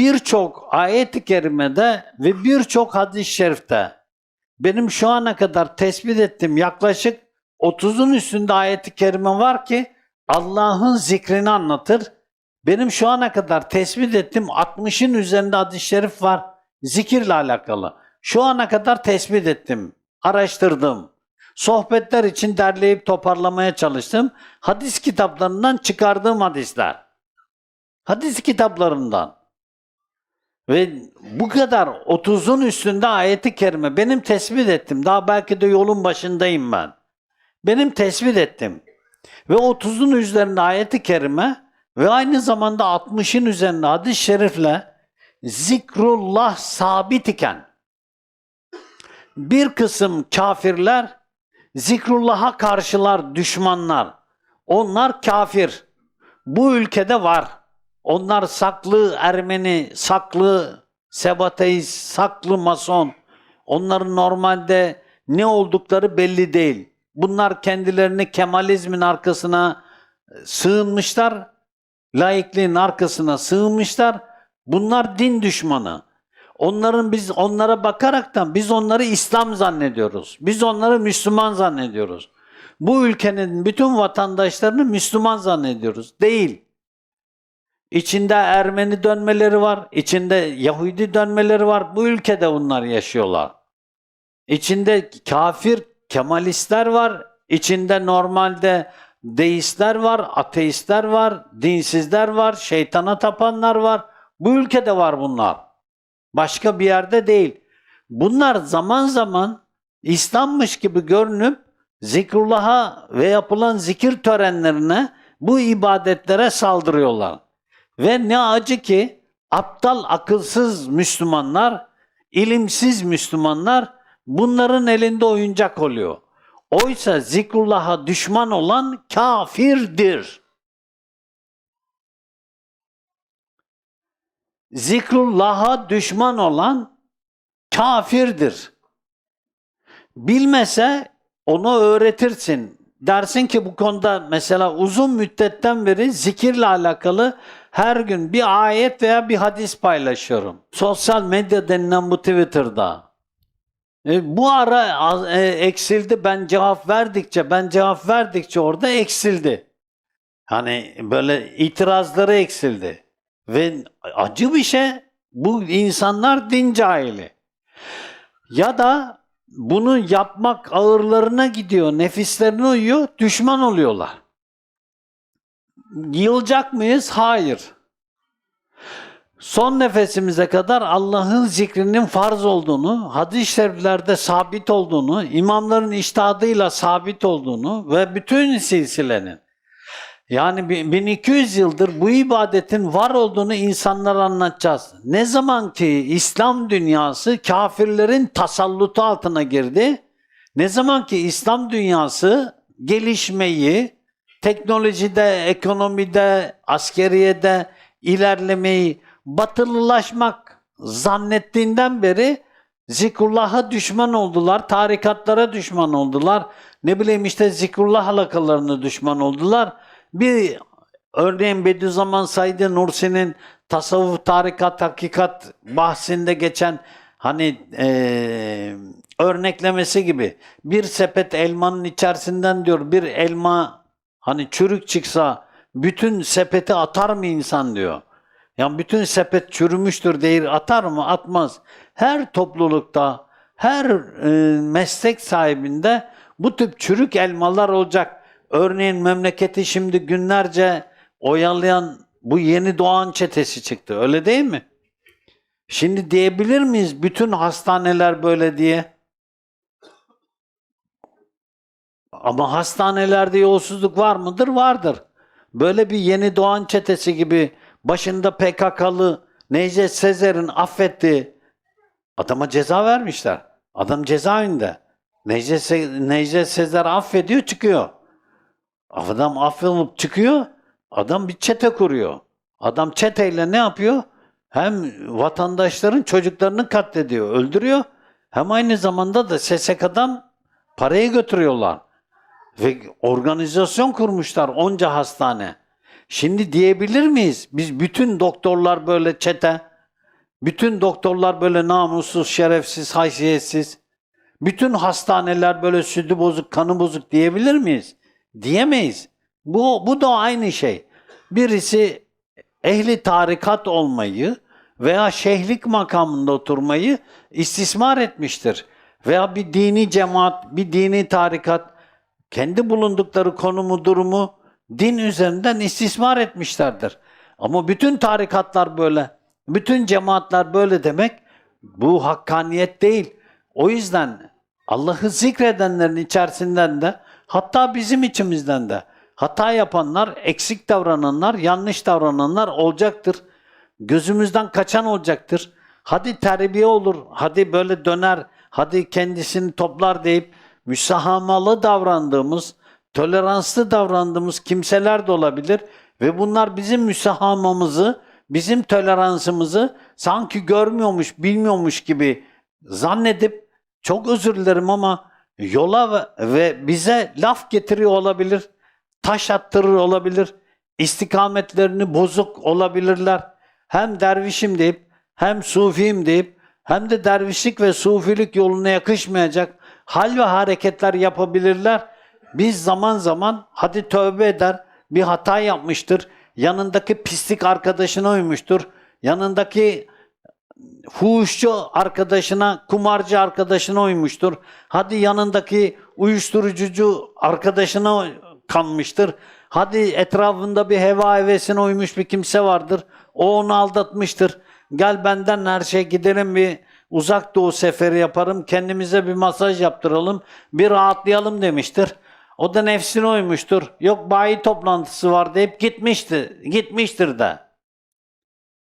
birçok ayet-i kerimede ve birçok hadis-i şerifte benim şu ana kadar tespit ettiğim yaklaşık 30'un üstünde ayet-i kerime var ki Allah'ın zikrini anlatır. Benim şu ana kadar tespit ettiğim 60'ın üzerinde hadis-i şerif var zikirle alakalı. Şu ana kadar tespit ettim, araştırdım. Sohbetler için derleyip toparlamaya çalıştım. Hadis kitaplarından çıkardığım hadisler. Hadis kitaplarından. Ve bu kadar 30'un üstünde ayeti kerime benim tespit ettim. Daha belki de yolun başındayım ben. Benim tespit ettim. Ve 30'un üzerinde ayeti kerime ve aynı zamanda 60'ın üzerinde hadis-i şerifle zikrullah sabit iken bir kısım kafirler zikrullah'a karşılar düşmanlar. Onlar kafir. Bu ülkede var. Onlar saklı Ermeni, saklı Sebateist, saklı Mason. Onların normalde ne oldukları belli değil. Bunlar kendilerini Kemalizmin arkasına sığınmışlar. Laikliğin arkasına sığınmışlar. Bunlar din düşmanı. Onların biz onlara bakaraktan biz onları İslam zannediyoruz. Biz onları Müslüman zannediyoruz. Bu ülkenin bütün vatandaşlarını Müslüman zannediyoruz. Değil. İçinde Ermeni dönmeleri var, içinde Yahudi dönmeleri var. Bu ülkede bunlar yaşıyorlar. İçinde kafir Kemalistler var, içinde normalde deistler var, ateistler var, dinsizler var, şeytana tapanlar var. Bu ülkede var bunlar. Başka bir yerde değil. Bunlar zaman zaman İslam'mış gibi görünüp zikrullah'a ve yapılan zikir törenlerine bu ibadetlere saldırıyorlar. Ve ne acı ki aptal akılsız Müslümanlar, ilimsiz Müslümanlar bunların elinde oyuncak oluyor. Oysa zikrullah'a düşman olan kafirdir. Zikrullah'a düşman olan kafirdir. Bilmese onu öğretirsin. Dersin ki bu konuda mesela uzun müddetten beri zikirle alakalı her gün bir ayet veya bir hadis paylaşıyorum. Sosyal medya denilen bu Twitter'da. E, bu ara e, eksildi. Ben cevap verdikçe, ben cevap verdikçe orada eksildi. Hani böyle itirazları eksildi. Ve acı bir şey bu insanlar din cahili. Ya da bunu yapmak ağırlarına gidiyor, nefislerine uyuyor, düşman oluyorlar. Yılacak mıyız? Hayır. Son nefesimize kadar Allah'ın zikrinin farz olduğunu, hadis-i şeriflerde sabit olduğunu, imamların iştihadıyla sabit olduğunu ve bütün silsilenin yani bi- 1200 yıldır bu ibadetin var olduğunu insanlara anlatacağız. Ne zaman ki İslam dünyası kafirlerin tasallutu altına girdi, ne zaman ki İslam dünyası gelişmeyi, teknolojide, ekonomide, askeriyede ilerlemeyi batılılaşmak zannettiğinden beri zikrullah'a düşman oldular, tarikatlara düşman oldular. Ne bileyim işte zikrullah halakalarına düşman oldular. Bir örneğin Bediüzzaman Said Nursi'nin tasavvuf, tarikat, hakikat bahsinde geçen hani eee, örneklemesi gibi bir sepet elmanın içerisinden diyor bir elma hani çürük çıksa bütün sepeti atar mı insan diyor. Yani bütün sepet çürümüştür değil atar mı? Atmaz. Her toplulukta, her e, meslek sahibinde bu tip çürük elmalar olacak. Örneğin memleketi şimdi günlerce oyalayan bu yeni doğan çetesi çıktı. Öyle değil mi? Şimdi diyebilir miyiz bütün hastaneler böyle diye? Ama hastanelerde yolsuzluk var mıdır? Vardır. Böyle bir yeni doğan çetesi gibi başında PKK'lı Necdet Sezer'in affettiği adama ceza vermişler. Adam cezaevinde. Necdet, Se- Necdet Sezer affediyor çıkıyor. Adam affolup çıkıyor. Adam bir çete kuruyor. Adam çeteyle ne yapıyor? Hem vatandaşların çocuklarını katlediyor, öldürüyor. Hem aynı zamanda da SSK'dan parayı götürüyorlar. Ve organizasyon kurmuşlar onca hastane. Şimdi diyebilir miyiz? Biz bütün doktorlar böyle çete. Bütün doktorlar böyle namussuz, şerefsiz, haysiyetsiz. Bütün hastaneler böyle sütü bozuk, kanı bozuk diyebilir miyiz? Diyemeyiz. Bu, bu da aynı şey. Birisi ehli tarikat olmayı veya şeyhlik makamında oturmayı istismar etmiştir. Veya bir dini cemaat, bir dini tarikat kendi bulundukları konumu, durumu din üzerinden istismar etmişlerdir. Ama bütün tarikatlar böyle, bütün cemaatler böyle demek bu hakkaniyet değil. O yüzden Allah'ı zikredenlerin içerisinden de hatta bizim içimizden de hata yapanlar, eksik davrananlar, yanlış davrananlar olacaktır. Gözümüzden kaçan olacaktır. Hadi terbiye olur, hadi böyle döner, hadi kendisini toplar deyip müsahamalı davrandığımız, toleranslı davrandığımız kimseler de olabilir ve bunlar bizim müsahamamızı, bizim toleransımızı sanki görmüyormuş, bilmiyormuş gibi zannedip çok özür dilerim ama yola ve, bize laf getiriyor olabilir, taş attırır olabilir, istikametlerini bozuk olabilirler. Hem dervişim deyip hem sufiyim deyip hem de dervişlik ve sufilik yoluna yakışmayacak hal ve hareketler yapabilirler. Biz zaman zaman hadi tövbe eder, bir hata yapmıştır, yanındaki pislik arkadaşına uymuştur, yanındaki fuhuşçu arkadaşına, kumarcı arkadaşına uymuştur. Hadi yanındaki uyuşturucucu arkadaşına kanmıştır. Hadi etrafında bir heva hevesine uymuş bir kimse vardır. O onu aldatmıştır. Gel benden her şey gidelim bir uzak doğu seferi yaparım. Kendimize bir masaj yaptıralım. Bir rahatlayalım demiştir. O da nefsine uymuştur. Yok bayi toplantısı var deyip gitmişti. Gitmiştir de.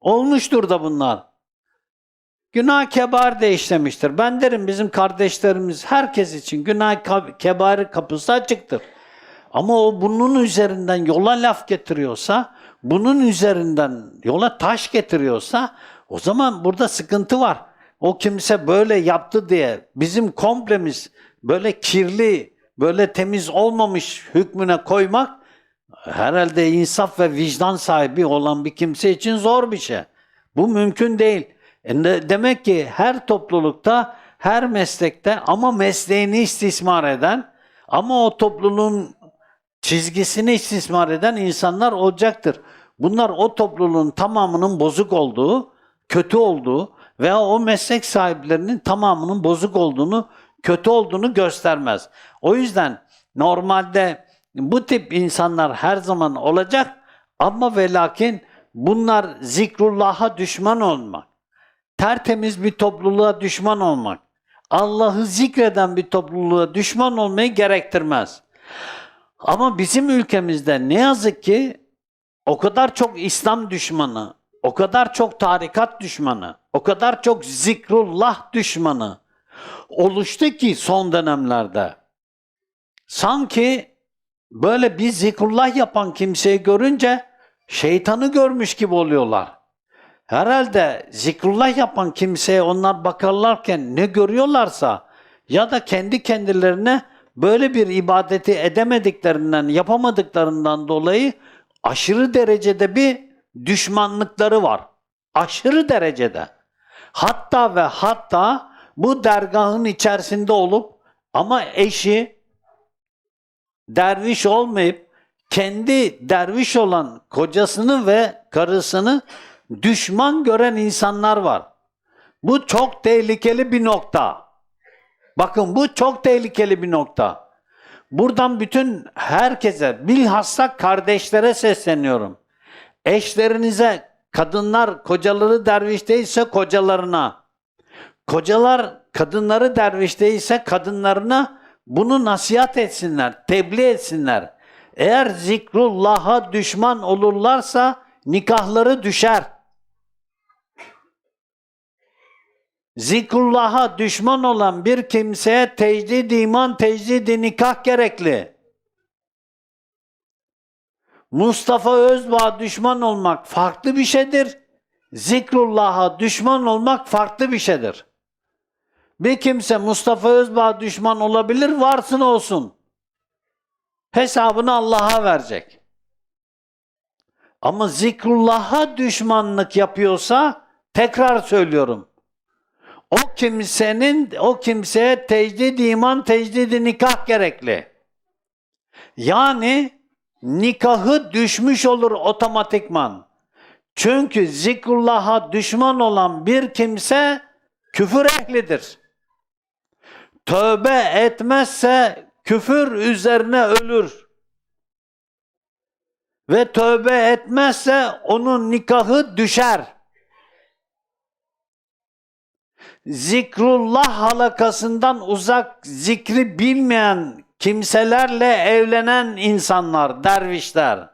Olmuştur da bunlar. Günah kebar de işlemiştir. Ben derim bizim kardeşlerimiz herkes için günah kebar kapısı açıktır. Ama o bunun üzerinden yola laf getiriyorsa, bunun üzerinden yola taş getiriyorsa o zaman burada sıkıntı var. O kimse böyle yaptı diye bizim komplemiz böyle kirli, böyle temiz olmamış hükmüne koymak herhalde insaf ve vicdan sahibi olan bir kimse için zor bir şey. Bu mümkün değil. E demek ki her toplulukta, her meslekte ama mesleğini istismar eden ama o topluluğun çizgisini istismar eden insanlar olacaktır. Bunlar o topluluğun tamamının bozuk olduğu, kötü olduğu veya o meslek sahiplerinin tamamının bozuk olduğunu, kötü olduğunu göstermez. O yüzden normalde bu tip insanlar her zaman olacak ama ve lakin bunlar zikrullah'a düşman olmak, tertemiz bir topluluğa düşman olmak, Allah'ı zikreden bir topluluğa düşman olmayı gerektirmez. Ama bizim ülkemizde ne yazık ki o kadar çok İslam düşmanı, o kadar çok tarikat düşmanı, o kadar çok zikrullah düşmanı oluştu ki son dönemlerde. Sanki böyle bir zikrullah yapan kimseyi görünce şeytanı görmüş gibi oluyorlar. Herhalde zikrullah yapan kimseye onlar bakarlarken ne görüyorlarsa ya da kendi kendilerine böyle bir ibadeti edemediklerinden, yapamadıklarından dolayı aşırı derecede bir düşmanlıkları var. Aşırı derecede. Hatta ve hatta bu dergahın içerisinde olup ama eşi derviş olmayıp kendi derviş olan kocasını ve karısını düşman gören insanlar var. Bu çok tehlikeli bir nokta. Bakın bu çok tehlikeli bir nokta. Buradan bütün herkese, bilhassa kardeşlere sesleniyorum. Eşlerinize, kadınlar kocaları derviş değilse kocalarına, kocalar kadınları derviş değilse kadınlarına bunu nasihat etsinler, tebliğ etsinler. Eğer zikrullah'a düşman olurlarsa nikahları düşer. Zikrullah'a düşman olan bir kimseye tecdid iman, tecdid nikah gerekli. Mustafa Özbağ düşman olmak farklı bir şeydir. Zikrullah'a düşman olmak farklı bir şeydir. Bir kimse Mustafa Özbağ düşman olabilir, varsın olsun. Hesabını Allah'a verecek. Ama zikrullah'a düşmanlık yapıyorsa Tekrar söylüyorum. O kimsenin o kimseye tecdid iman, tecdid nikah gerekli. Yani nikahı düşmüş olur otomatikman. Çünkü zikrullah'a düşman olan bir kimse küfür ehlidir. Tövbe etmezse küfür üzerine ölür. Ve tövbe etmezse onun nikahı düşer. Zikrullah halakasından uzak zikri bilmeyen kimselerle evlenen insanlar, dervişler.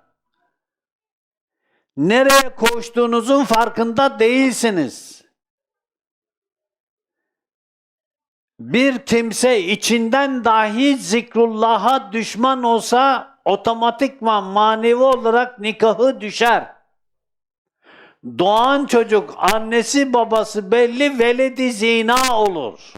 Nereye koştuğunuzun farkında değilsiniz. Bir kimse içinden dahi zikrullah'a düşman olsa otomatikman manevi olarak nikahı düşer. Doğan çocuk annesi babası belli veledi zina olur.